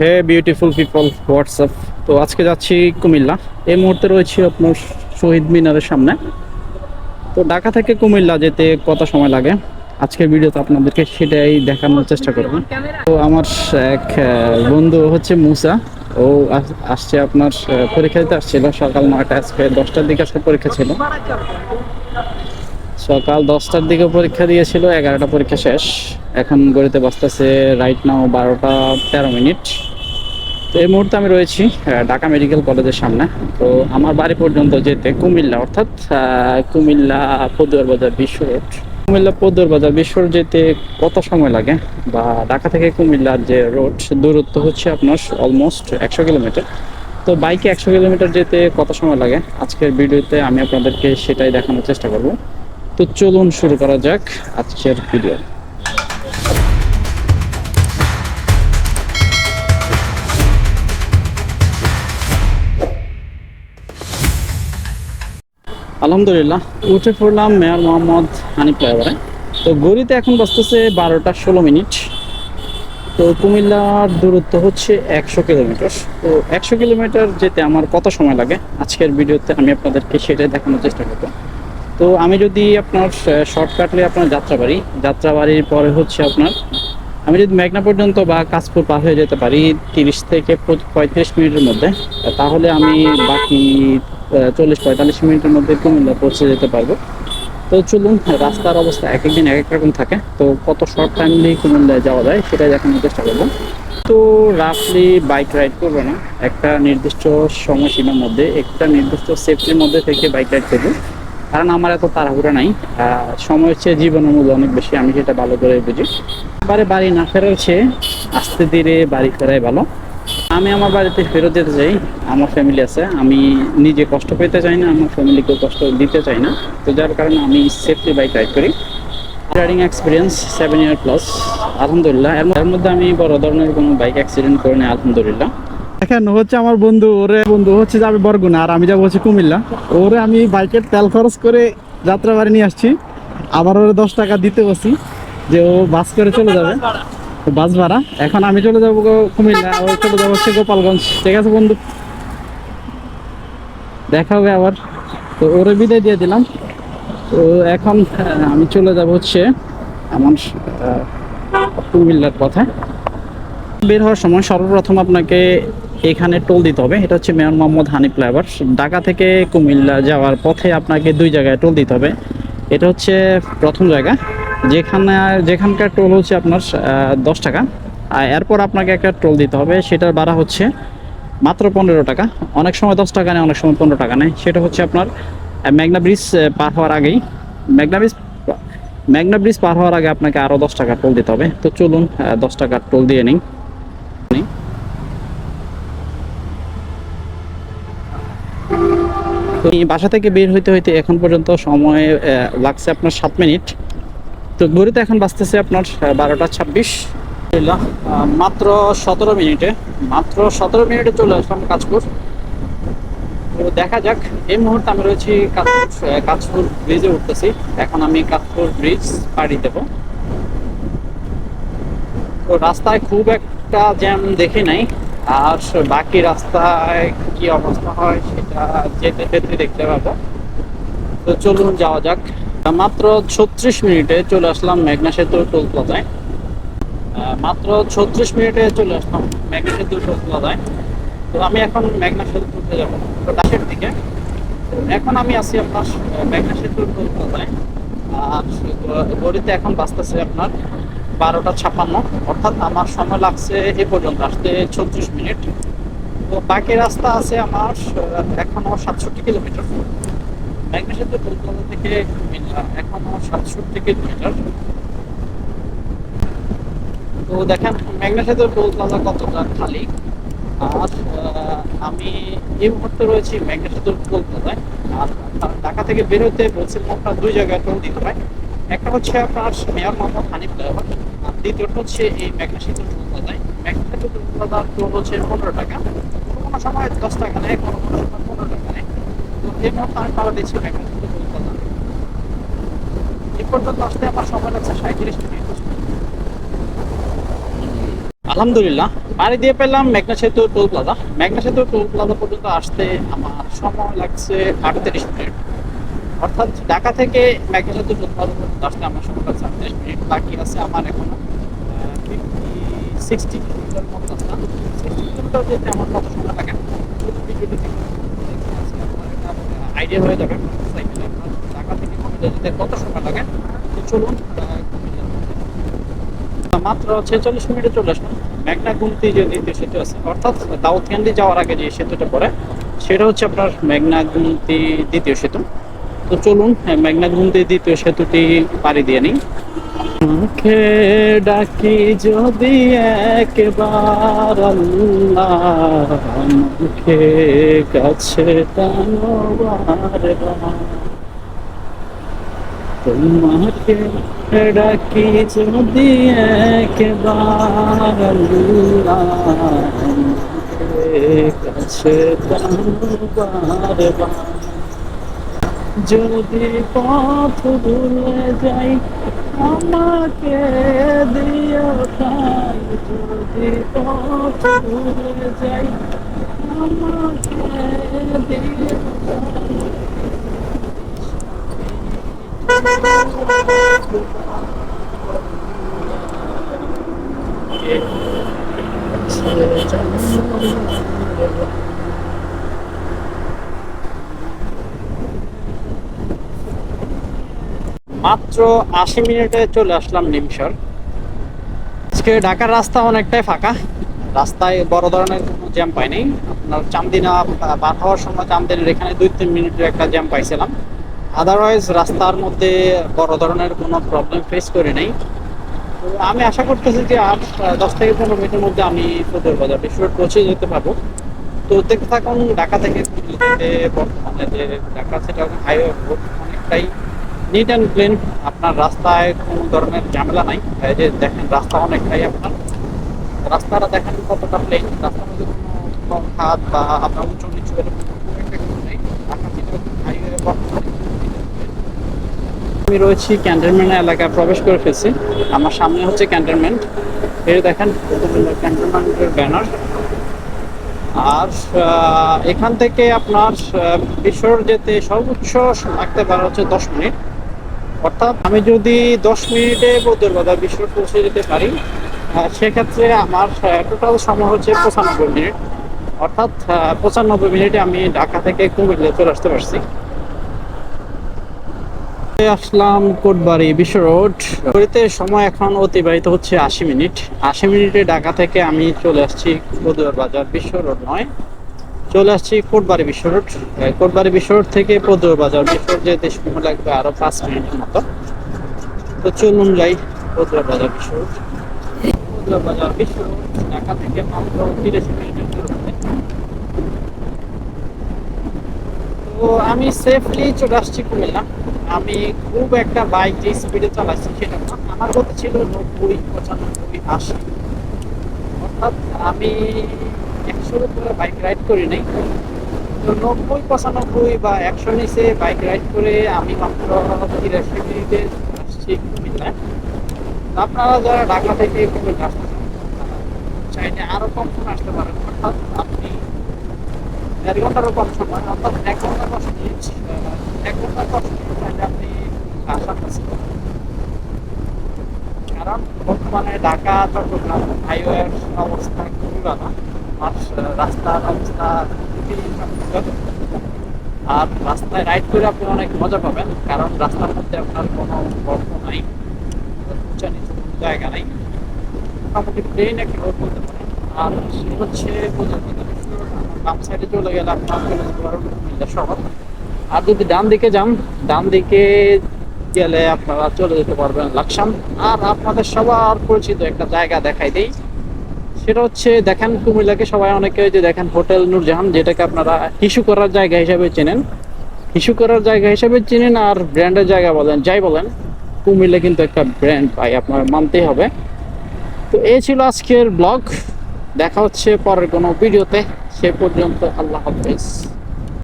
হে beautiful people WhatsApp তো আজকে যাচ্ছি কুমিল্লা। এই মুহূর্তে রয়েছি আপনার শহীদ মিনারের সামনে। তো ঢাকা থেকে কুমিল্লা যেতে কত সময় লাগে? আজকের ভিডিওতে আপনাদেরকে সেটাই দেখানোর চেষ্টা করব। তো আমার এক বন্ধু হচ্ছে মুসা। ও আসছে আপনার পরীক্ষা দিতে আসছিল। সকাল নয়টা, আজকে দশটার দিকে আজকে পরীক্ষা ছিল। সকাল দশটার দিকে পরীক্ষা দিয়েছিল, এগারোটা পরীক্ষা শেষ। এখন গড়িতে বসতেছে রাইট নাও বারোটা তেরো মিনিট। তো এই মুহূর্তে আমি রয়েছি ঢাকা মেডিকেল কলেজের সামনে। তো আমার বাড়ি পর্যন্ত যেতে কুমিল্লা, অর্থাৎ কুমিল্লা পদুয়ার বাজার বিশ্ব রোড। কুমিল্লা পদুয়ার বাজার বিশ্ব রোড যেতে কত সময় লাগে? বা ঢাকা থেকে কুমিল্লার যে রোড দূরত্ব হচ্ছে আপনার অলমোস্ট একশো কিলোমিটার। তো বাইকে একশো কিলোমিটার যেতে কত সময় লাগে? আজকের ভিডিওতে আমি আপনাদেরকে সেটাই দেখানোর চেষ্টা করব। তো চলুন শুরু করা যাক আজকের ভিডিও। আলহামদুলিল্লাহ, উঠে পড়লাম মেয়র মোহাম্মদ হানিফ ফ্লাইওভারে তো গড়িতে এখন বাজতেছে বারোটা ষোলো মিনিট। তো কুমিল্লার দূরত্ব হচ্ছে একশো কিলোমিটার। তো একশো কিলোমিটার যেতে আমার কত সময় লাগে? আজকের ভিডিওতে আমি আপনাদেরকে সেটাই দেখানোর চেষ্টা করব। তো আমি যদি আপনার শর্টকাটলে আপনার যাত্রা যাত্রাবাড়ি যাত্রাবাড়ির পরে হচ্ছে আপনার, আমি যদি মেঘনা পর্যন্ত বা কাশপুর পার হয়ে যেতে পারি তিরিশ থেকে পঁয়ত্রিশ মিনিটের মধ্যে, তাহলে আমি বাকি চল্লিশ পঁয়তাল্লিশ মিনিটের মধ্যে কুমিল্লা পৌঁছে যেতে পারব। তো চলুন, রাস্তার অবস্থা এক একদিন এক এক রকম থাকে। তো কত শর্ট টাইমলি কুমিল্লায় যাওয়া যায় সেটাই দেখানোর চেষ্টা করব। তো রাফলি বাইক রাইড করব না, একটা নির্দিষ্ট সময়সীমার মধ্যে, একটা নির্দিষ্ট সেফটির মধ্যে থেকে বাইক রাইড করব। কারণ আমার এত তাড়াহুড়া নাই। সময় হচ্ছে জীবনের মূল্য অনেক বেশি, আমি সেটা ভালো করে বুঝি। এবারে বাড়ি না ফেরার চেয়ে আস্তে ধীরে বাড়ি ফেরাই ভালো। আমি আমার বাড়িতে ফেরত যেতে চাই, আমার ফ্যামিলি আছে, আমি নিজে কষ্ট পেতে চাই না, আমার ফ্যামিলিকেও কষ্ট দিতে চাই না। তো যার কারণে আমি সেফটি বাইক রাইড করি। Riding experience seven year plus আলহামদুলিল্লাহ। এর মধ্যে- মধ্যে আমি বড় ধরনের কোনো বাইক অ্যাক্সিডেন্ট করিনি, আলহামদুলিল্লাহ। দেখেন, হচ্ছে আমার বন্ধু, ওরে বন্ধু হচ্ছে যাবে বরগুনা, আর আমি যাব হচ্ছে কুমিল্লা। ওরে আমি বাইকের তেল খরচ করে যাত্রা বাড়ি নিয়ে আসছি। আবার ওরে দশ টাকা দিতে বসি, যে ও বাস করে চলে যাবে। বাস ভাড়া। এখন আমি চলে যাব কুমিল্লা ও চলে যাব হচ্ছে গোপালগঞ্জ। ঠিক আছে বন্ধু? দেখা হবে আবার। তো ওরে বিদায় দিয়ে দিলাম। তো এখন আমি চলে যাব হচ্ছে আমার কুমিল্লার পথে। বের হওয়ার সময় সর্বপ্রথম আপনাকে এখানে টোল দিতে হবে। এটা হচ্ছে মেয়র মোহাম্মদ হানিফ ফ্লাইওভার ঢাকা থেকে কুমিল্লা যাওয়ার পথে আপনাকে দুই জায়গায় টোল দিতে হবে। এটা হচ্ছে প্রথম জায়গা। যেখানে, যেখানকার টোল হচ্ছে আপনার দশ টাকা। আর এরপর আপনাকে একটা টোল দিতে হবে, সেটার ভাড়া হচ্ছে মাত্র পনেরো টাকা। অনেক সময় দশ টাকা নেয়, অনেক সময় পনেরো টাকা নেয়। সেটা হচ্ছে আপনার মেঘনা ব্রিজ পার হওয়ার আগেই। মেঘনা ব্রিজ মেঘনা ব্রিজ পার হওয়ার আগে আপনাকে আরও দশ টাকা টোল দিতে হবে। তো চলুন দশ টাকার টোল দিয়ে নিই। বাসা থেকে বের হইতে হইতে এখন পর্যন্ত সময় লাগছে আপনার সাত মিনিট। তো ঘড়িতে এখন বাজতেছে আপনার বারোটা ছাব্বিশ। মাত্র সতেরো মিনিটে, মাত্র সতেরো মিনিটে চলে আসলাম কাজপুর তো দেখা যাক, এই মুহূর্তে আমি রয়েছি কাজপুর কাজপুর ব্রিজে উঠতেছি। এখন আমি কাজপুর ব্রিজ পাড়ি দেবো। তো রাস্তায় খুব একটা জ্যাম দেখি নাই, আর বাকি রাস্তায় কি অবস্থা হয় সেটা যেতে যেতে দেখতে পাবো। তো চলুন যাওয়া যাক। মাত্র ছত্রিশ মিনিটে চলে আসলাম মেঘনা সেতু টোল প্লাজায় মাত্র ছত্রিশ মিনিটে চলে আসলাম মেঘনা সেতু টোল প্লাজায় তো আমি এখন মেঘনা সেতু উঠে যাব ডাকের দিকে। এখন আমি আছি আপনার মেঘনা সেতু টোল প্লাজায় আর গড়িতে এখন বাঁচতেছে আপনার বারোটা ছাপ্পান্ন। অর্থাৎ আমার সময় লাগছে এ পর্যন্ত আসতে ছত্রিশ মিনিট। তো বাকি রাস্তা আছে আমার আহ, এখনও সাতষট্টি কিলোমিটার। মেঘনা সেতু কলকাতা থেকে এখনও সাতষট্টি কিলোমিটার তো দেখেন সেতু টোল প্লাজা কতটা খালি? আর আমি এই মুহূর্তে রয়েছি সেতুর টোল আর ঢাকা থেকে বেরোতে বলছিলাম আপনার দুই জায়গায় টোল দিতে হয়? একটা হচ্ছে আপনার মেয়র মোহাম্মদ হানিফ ফ্লাইওভার আর দ্বিতীয়টা হচ্ছে এই টোল প্লাজায় মেঘনা সেতু টোল হচ্ছে পনেরো টাকা। কোনো কোনো সময় দশ টাকা নেয়, কোনো কোনো সময় তো এই মুহূর্তে আমি প্লাজা এই পর্যন্ত আসতে আমার সময় লাগছে সাঁত্রিশ মিনিট। আলহামদুলিল্লাহ, পাড়ি দিয়ে পেলাম মেঘনা সেতু টোল প্লাজা। মেঘনা সেতু টোল প্লাজা পর্যন্ত আসতে আমার সময় লাগছে আটত্রিশ মিনিট। অর্থাৎ ঢাকা থেকে মেঘনা সেতু টোল প্লাজা পর্যন্ত আসতে আমার সময় লাগছে আটত্রিশ মিনিট। বাকি আছে আমার এখনও সিক্সটি কিলোমিটার মতো রাস্তা। সিক্সটি কিলোমিটার যেতে আমার কত সময় লাগে দেখে আসলে আপনার একটা আইডিয়া হয়ে যাবে। ঢাকা থেকে কুমিল্লা যেতে কত সময় লাগে? তো চলুন মাত্র ছেচল্লিশ মিনিটে চলে আসলাম। মেঘনা গুমতি যে দ্বিতীয় সেতু আছে, অর্থাৎ দাউদকান্দি যাওয়ার আগে যে সেতুটা পড়ে, সেটা হচ্ছে আপনার মেঘনা গুমতি দ্বিতীয় সেতু। তো চলুন হ্যাঁ, মেঘনা গুমতি দ্বিতীয় সেতুটি পাড়ি দিয়ে নিই। মুখে ডাকি যদি একবার আল্লাহ মুখে কাছে টানোবার তোমাকে ডাকি যদি একবার আল্লাহ মুখে কাছে টানোবার যদি পথ ভুলে যাই আমাকে দিও ঠাই যদি পথ ভুলে যাই আমাকে দিও ঠাই। মাত্র আশি মিনিটে চলে আসলাম নিমসর আজকে ঢাকার রাস্তা অনেকটাই ফাঁকা। রাস্তায় বড় ধরনের কোনো জ্যাম পাইনি। আপনার চামদিনা বার হওয়ার সময় চামদিনের এখানে দুই তিন মিনিটের একটা জ্যাম পাইছিলাম। আদারওয়াইজ রাস্তার মধ্যে বড় ধরনের কোনো প্রবলেম ফেস করি নাই। তো আমি আশা করতেছি যে আর দশ থেকে পনেরো মিনিটের মধ্যে আমি ফতুর বাজার বিশ্বরোড পৌঁছে যেতে পারব। তো দেখতে থাকুন, ঢাকা থেকে বর্তমানে যে ঢাকা সেটা হাইওয়ে অনেকটাই নিট অ্যান্ড ক্লিন আপনার রাস্তায় কোনো ধরনের ঝামেলা নাই। এই যে দেখেন, রাস্তা অনেকটাই আপনার। রাস্তাটা দেখেন কতটা প্লেন রাস্তার মধ্যে কোনো খাত বা আপনার উঁচু নিচু এরকম একটা আমি রয়েছি ক্যান্টনমেন্ট এলাকায় প্রবেশ করে ফেলছি। আমার সামনে হচ্ছে ক্যান্টনমেন্ট। এই দেখেন ক্যান্টনমেন্টের ব্যানার আর এখান থেকে আপনার বিশ্বর যেতে সর্বোচ্চ লাগতে পারে হচ্ছে দশ মিনিট। অর্থাৎ আমি যদি দশ মিনিটে বদল বাজার বিশ্বর পৌঁছে যেতে পারি সেক্ষেত্রে আমার টোটাল সময় হচ্ছে পঁচানব্বই মিনিট। অর্থাৎ পঁচানব্বই মিনিটে আমি ঢাকা থেকে কুমিল্লা চলে আসতে পারছি। আসলাম কোটবাড়ি বিশ্ব রোড ঘড়িতে সময় এখন অতিবাহিত হচ্ছে আশি মিনিট। আশি মিনিটে ঢাকা থেকে আমি চলে আসছি বদুয়ার বাজার বিশ্ব রোড নয়। চলে আসছি কোটবাড়ি বিশ্ব রোড। কোটবাড়ি বিশ্ব রোড থেকে পদুয়ার বাজার। বিশ্ব রোড যেতে সময় লাগবে আরও পাঁচ মিনিটের মতো। তো চলুন যাই পদুয়ার বাজার বিশ্ব রোড। তিরিশ তো আমি সেফলি চলে আসছি কুমিল্লা। আমি খুব একটা বাইক যে স্পিডে চালাচ্ছি সেটা আমার গতি ছিল নব্বই, পঁচানব্বই, আশি। অর্থাৎ আমি একশোর উপরে বাইক রাইড করি নাই। তো নব্বই, পঁচানব্বই বা একশো নিচে বাইক রাইড করে আমি মাত্র তিরাশি মিনিটে আসছি কুমিল্লায়। আপনারা যারা ঢাকা থেকে কুমিল্লা আসতে চাইলে আরও কম সময় আসতে পারেন। অর্থাৎ আপনি দেড় ঘন্টারও কম সময়, অর্থাৎ এক ঘণ্টা দশ এক ঘণ্টা দশ চাইলে আপনি আসার কাছে কারণ বর্তমানে ঢাকা, চট্টগ্রাম, হাইওয়ের অবস্থা খুবই ভালো খুবই আর রাস্তায় রাইড করে আপনি অনেক মজা পাবেন, কারণ রাস্তার মধ্যে আপনার কোনো গল্প নাই উঁচা নিচু জায়গা নাই। মোটামুটি প্লেন একটি রোড বলতে পারেন আর সে হচ্ছে বাম সাইডে চলে গেলে আপনার চলে যেতে শহর। আর যদি ডান দিকে যান, ডান দিকে গেলে আপনারা চলে যেতে পারবেন লাকসাম। আর আপনাদের সবার পরিচিত একটা জায়গা দেখাই দিই সেটা হচ্ছে দেখেন কুমিল্লাকে সবাই অনেকে যে দেখেন হোটেল নুরজাহান, যেটাকে আপনারা ইস্যু করার জায়গা হিসাবে চেনেন। ইস্যু করার জায়গা হিসাবে চেনেন আর ব্র্যান্ডের জায়গা বলেন, যাই বলেন, কুমিল্লা কিন্তু একটা ব্র্যান্ড ভাই, আপনার মানতেই হবে। তো এই ছিল আজকের ব্লগ, দেখা হচ্ছে পরের কোনো ভিডিওতে, সে পর্যন্ত আল্লাহ হাফেজ।